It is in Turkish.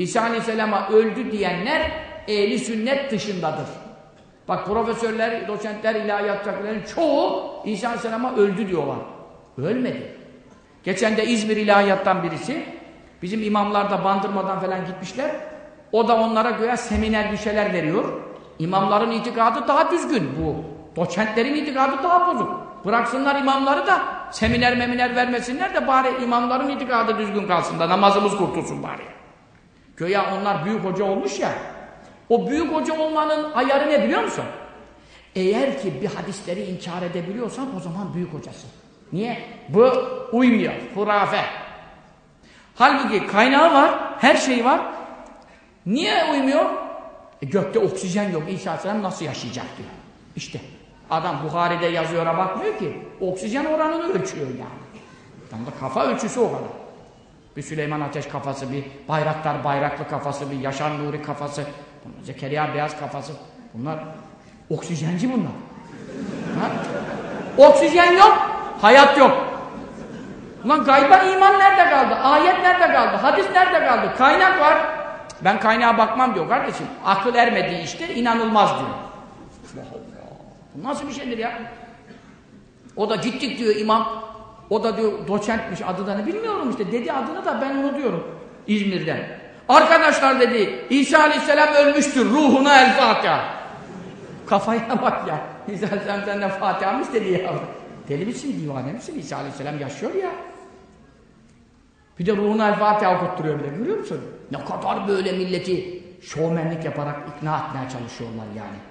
İsa Aleyhisselam'a öldü diyenler ehli sünnet dışındadır. Bak profesörler, doçentler, ilahiyatçıların çoğu İsa Aleyhisselam'a öldü diyorlar. Ölmedi. Geçen de İzmir ilahiyattan birisi bizim imamlar da bandırmadan falan gitmişler. O da onlara göre seminer bir şeyler veriyor. İmamların itikadı daha düzgün bu. Doçentlerin itikadı daha bozuk. Bıraksınlar imamları da seminer meminer vermesinler de bari imamların itikadı düzgün kalsın da namazımız kurtulsun bari. Göya onlar büyük hoca olmuş ya. O büyük hoca olmanın ayarı ne biliyor musun? Eğer ki bir hadisleri inkar edebiliyorsan o zaman büyük hocasın. Niye? Bu uymuyor. Hurafe. Halbuki kaynağı var, her şey var. Niye uymuyor? E gökte oksijen yok. İsa Aleyhisselam nasıl yaşayacak diyor. İşte adam Buhari'de yazıyora bakmıyor ki. Oksijen oranını ölçüyor yani. Tam da kafa ölçüsü o kadar. Bir Süleyman Ateş kafası, bir Bayraktar Bayraklı kafası, bir Yaşar Nuri kafası, Zekeriya Beyaz kafası. Bunlar oksijenci bunlar. Ha? Oksijen yok, hayat yok. Ulan gayba iman nerede kaldı? Ayet nerede kaldı? Hadis nerede kaldı? Kaynak var. Ben kaynağa bakmam diyor kardeşim. Akıl ermediği işte inanılmaz diyor. Bu nasıl bir şeydir ya? O da gittik diyor imam. O da diyor doçentmiş adı da ne bilmiyorum işte. Dedi adını da ben onu diyorum. İzmir'den. Arkadaşlar dedi İsa Aleyhisselam ölmüştür. Ruhuna el Fatiha. Kafaya bak ya. İsa Aleyhisselam senden Fatiha'mış dedi ya. Deli misin, divane misin? İsa Aleyhisselam yaşıyor ya. Bir de ruhuna el Fatiha okutturuyor bile. Görüyor musun? Ne kadar böyle milleti şovmenlik yaparak ikna etmeye çalışıyorlar yani.